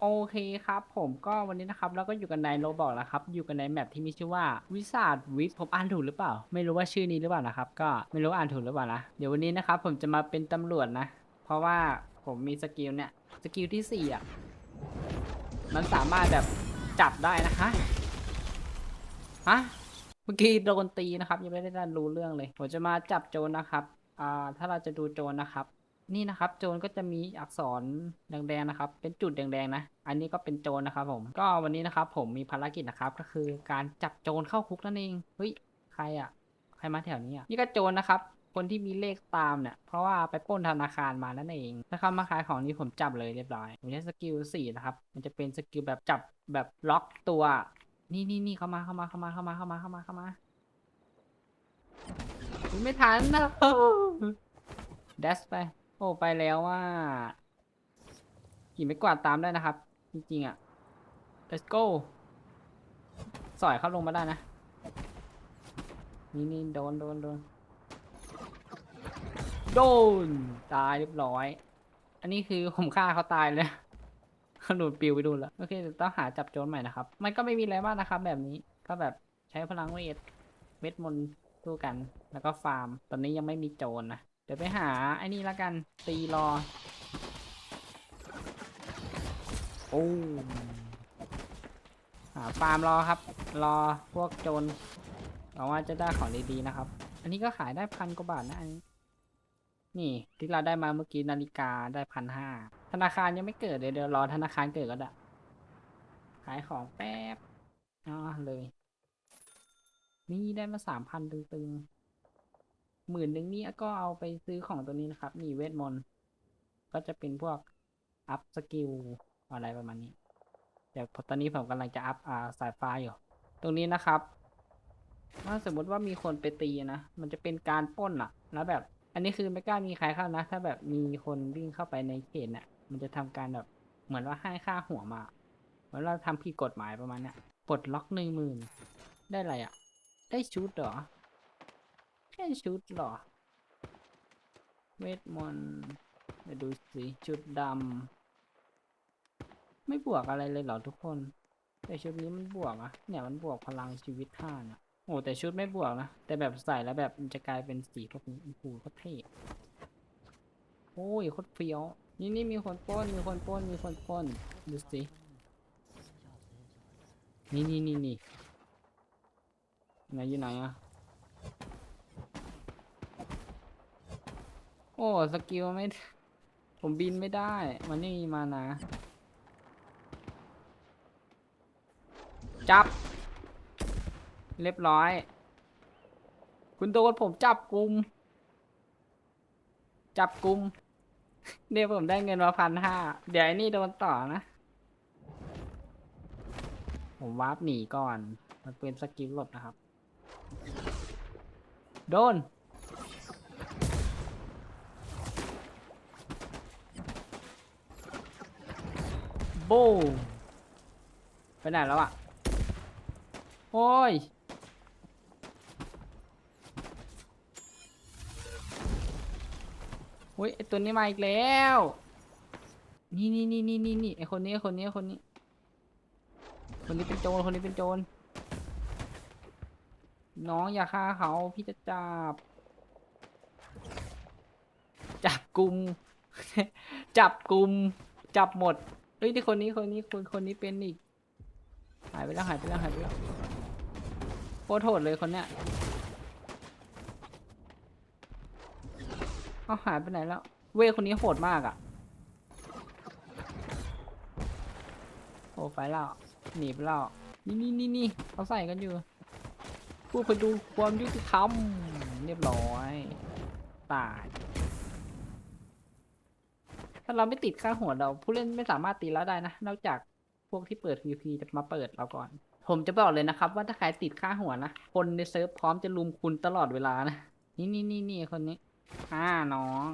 โอเคครับผมก็วันนี้นะครับเราก็อยู่กันในโรบอกแล้วครับอยู่กันในแมปที่มีชื่อว่าวิสาดวิทผมอ่านถูกหรือเปล่า ไม่รู้ว่าชื่อนี้หรือเปล่านะครับ ก็ไม่รู้อ่านถูกหรือเปล่านะเดี๋ยววันนี้นะครับผมจะมาเป็นตำรวจนะ เพราะว่าผมมีสกิลเนี่ยสกิลที่สี่อะมันสามารถแบบจับได้นะฮะฮะเมื่อกี้โดนตีนะครับ ยังไม่ได้รู้เรื่องเลย ผมจะมาจับโจรนะครับอ่าถ้าเราจะดูโจรนะครับ นี่นะครับ โจรก็จะมีอักษรแดงๆนะครับ เป็นจุดแดงๆนะ อันนี้ก็เป็นโจรนะครับ ผม ก็วันนี้นะครับ ผมมีภารกิจนะครับ ก็คือการจับโจรเข้าคุกนั่นเอง เฮ้ย ใครอะ ใครมาแถวนี้อะ นี่ก็โจรนะครับ คนที่มีเลขตามเนี่ย เพราะว่าไปปล้นธนาคารมานั่นเองถ้าเขามาขายของนี้ผมจับเลยเรียบร้อย ผมใช้สกิลสี่นะครับ มันจะเป็นสกิลแบบจับแบบล็อกตัว นี่นี่นี่เข้ามาเข้ามาเข้ามาเข้ามาเข้ามาเข้ามาเข้ามาไม่ทันนะเดสไป โอ้ไปแล้วว่าขี่ไม่กวาดตามได้นะครับ จริงๆอะ let's go สอยเข้าลงมาได้นะ นี่นี่โดนโดนโดนโดน ตายเรียบร้อย อันนี้คือผมฆ่าเขาตายเลยเขาโดนปิวไปดูแล้ว โอเคเดี๋ยวต้องหาจับโจรใหม่นะครับ มันก็ไม่มีอะไรมากนะครับ แบบนี้ก็แบบใช้พลังเวทเวทมนต์สู้กัน แล้วก็ฟาร์ม ตอนนี้ยังไม่มีโจรนะ ดี๋ยวไปหาไอ้นี่ละกัน ตีรอ โอ้หาฟาร์มรอครับ รอพวกโจรหวังว่าจะได้ของดีๆนะครับ อันนี้ก็ขายได้พันกว่าบาทนะอันนี้ นี่ที่เราได้มาเมื่อกี้นาฬิกาได้พันห้าธนาคารยังไม่เกิดเดี๋ยวเดี๋ยวรอธนาคารเกิดก็ได้ขายของแป๊บอ๋อเลย นี่ได้มาสามพันตึงๆ หมื่นหนึ่งนี่ก็เอาไปซื้อของตัวนี้นะครับ นี่เวทมนต์ก็จะเป็นพวกอัพสกิลอะไรประมาณนี้แต่พอตอนนี้ผมกำลังจะอัพอ่าสายฟ้าอยู่ ตรงนี้นะครับถ้าสมมติว่ามีคนไปตีนะ มันจะเป็นการป้นอะแล้วแบบ อันนี้คือไม่กล้ามีใครเข้านะ ถ้าแบบมีคนวิ่งเข้าไปในเขตเนี่ยมันจะทำการแบบเหมือนว่าให้ค่าหัวมาเหมือนเราทำผิดกฎหมายประมาณเนี้ยปลดล็อกหนึ่งหมื่นได้อะไรอะได้ชุดเหรอ ค่ชุดเหรอเวทมนต์ดูสิชุดดำไม่บวกอะไรเลยเหรอทุกคน แต่ชุดนี้มันบวกอะเนี่ยมันบวกพลังชีวิตห้านะโอ้แต่ชุดไม่บวกนะ แต่แบบใส่แล้วแบบมันจะกลายเป็นสีพวกนี้โอ้โหโคตรเท่โอ้ยโคตรเฟี้ยวนี่นี่มีคนป้นมีคนป้นมีคนป้นดูสินี่นี่นี่นี่ไหนอยู่ไหนอะ โอ้สกิลไม่ ผมบินไม่ได้ มันไม่มีมานะจับ เรียบร้อย คุณโดนผมจับกลุ่มจับกลุ่มเดี๋ยวผมได้เงินมาพันห้าเดี๋ยวไอ้นี่โดนต่อนะ ผมวาร์ปหนีก่อน มันเป็นสกิลหลบนะครับ โดน บูมไปไหนแล้วอะโอ้ยโอ้ยไอตัวนี้มาอีกแล้ว นี่นี่นี่นี่นี่นี่ไอคนนี้ไอคนนี้ไอคนนี้ คนนี้เป็นโจร คนนี้เป็นโจร น้องอย่าฆ่าเขา พี่จะจับ จับกลุ่ม จับกลุ่ม จับหมด เฮ้ยที่คนนี้คนนี้คนคนนี้เป็นอีก หายไปแล้วหายไปแล้วหายไปแล้วโคตรโหดเลยคนเนี้ยเอาหายไปไหนแล้ว เวคนนี้โหดมากอะ่ะโอ้ไปแล้วหนีไปแล้วนี่นี่นี่นี่เขาใส่กันอยู่ผู้ไปดูความยุติธรรมเรียบร้อยตาย ถ้าเราไม่ติดค่าหัวเรา ผู้เล่นไม่สามารถตีเราได้นะ นอกจากพวกที่เปิด PVP จะมาเปิดเราก่อน ผมจะบอกเลยนะครับ ว่าถ้าใครติดค่าหัวนะ คนในเซิร์ฟพร้อมจะลุมคุณตลอดเวลานะ นี่นี่นี่นี่คนนี้อ่าน้อง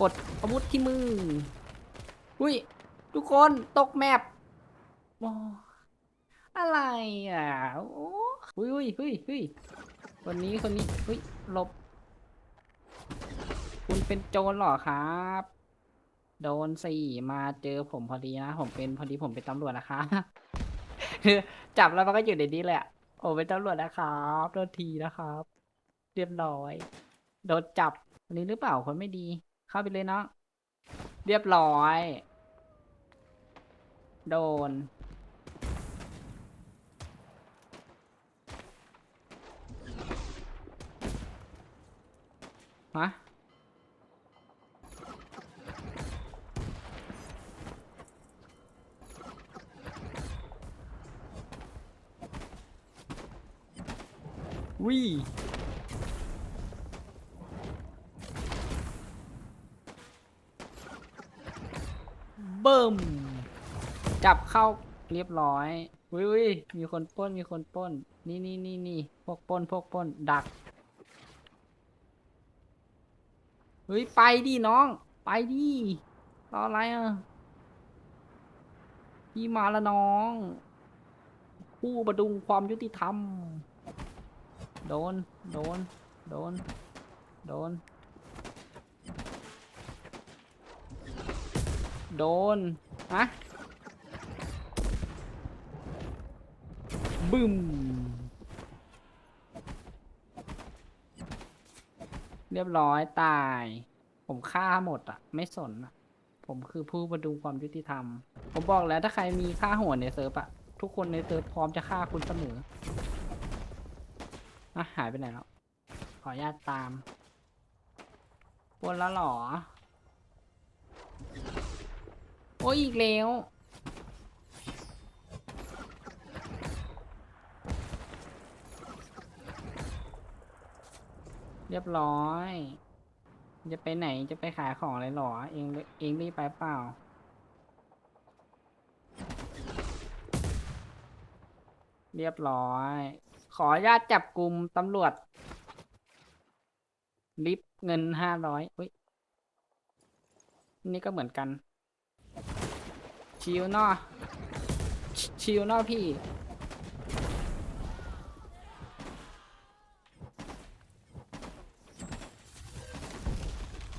กดอาวุธที่มือ อุ้ย ทุกคนตกแมปโอะไรอะโอ้ยอุ้ยอุ้ยอุ้ยคนนี้คนนี้เฮ้ยหลบ คุณเป็นโจรเหรอครับ โดนสี่มาเจอผมพอดีนะ ผมเป็นพอดีผมเป็นตำรวจนะคะคือจับแล้วมันก็อยู่ในนี้แหลยอะผมเป็นตำรวจนะครับโทษทีนะครับ เรียบร้อย โดนจับวันนี้หรือเปล่าคนไม่ดี เข้าไปเลยเนาะเรียบร้อย โดน ฮะวิเบิ่มจับเข้าเรียบร้อยวิวิมีคนป้นมีคนป้น นี่นี่นี่นี่พวกป้นพวกป้นดัก เฮ้ย ไปดิน้อง ไปดิรออะไรอะ พี่มาล้วน้อง ผู้ประดุงความยุติธรรม โดน โดน โดน โดน โดนอะบึ้ม เรียบร้อยตาย ผมฆ่าหมดอะ ไม่สนอะ ผมคือผู้ประดุงความยุติธรรม ผมบอกแล้วถ้าใครมีค่าหัวในเซิร์ฟอะทุกคนในเซิร์ฟพร้อมจะฆ่าคุณเสมออะหายไปไหนแล้ว ขออนุญาตตามปนแล้วหรอ โอ้ยอีกแล้ว เรียบร้อย จะไปไหนจะไปขายของอะไรหรอ เองเองรีบไปเปล่า เรียบร้อย ขออนุญาตจับกลุ่มตำรวจลิฟเงินห้าร้อยอุ้ย นี่ก็เหมือนกัน ชิวนอชิวนอพี่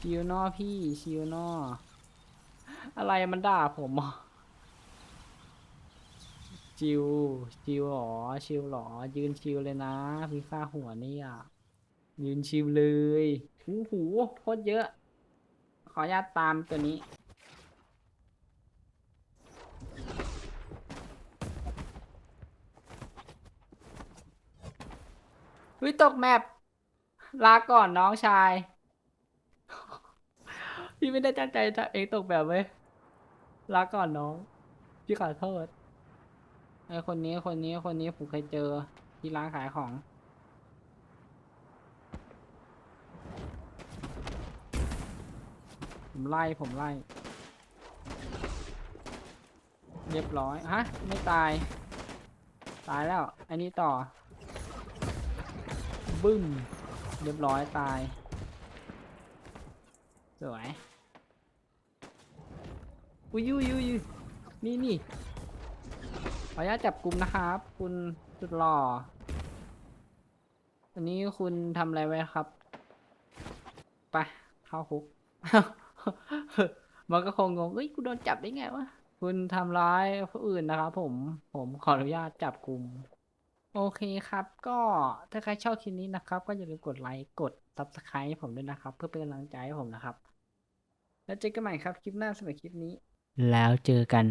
ชิวนอพี่ชิวนออะไรมันด่าผมอะชิวชิวหรอชิวหรอ ยืนชิวเลยนะพี่ค่าหัวนี่อะ ยืนชิวเลยโอ้โหโคตรเยอะ ขออนุญาตตามตัวนี้ วิตกแมปลาก่อนน้องชาย พี่ไม่ได้ตั้งใจจะเองตกแบบเว้ยลาก่อนน้อง พี่ขอโทษไอคนนี้คนนี้คนนี้ผมเคยเจอที่ร้านขายของ ผมไล่ผมไล่ เรียบร้อย ฮะ ไม่ตาย ตายแล้ว อันนี้ต่อ บึ้ม เรียบร้อยตาย สวย อุ้ยยุยยุยนี่นี่ขออนุญาตจับกลุ่มนะครับ คุณสุดหล่ออันนี้คุณทำอะไรไว้ครับไปเข้าคุกมันก็คงงงเอ้ยกูโดนจับได้ไงวะคุณทำร้ายผู้อื่นนะครับผมผมขออนุญาตจับกลุ่มโอเคครับ ก็ถ้าใครชอบคลิปนี้นะครับ ก็อย่าลืมกดไลค์กด subscribe ให้ผมด้วยนะครับ เพื่อเป็นกำลังใจให้ผมนะครับ แล้วเจอกันใหม่ครับ คลิปหน้าสำหรับคลิปนี้ แล้วเจอกัน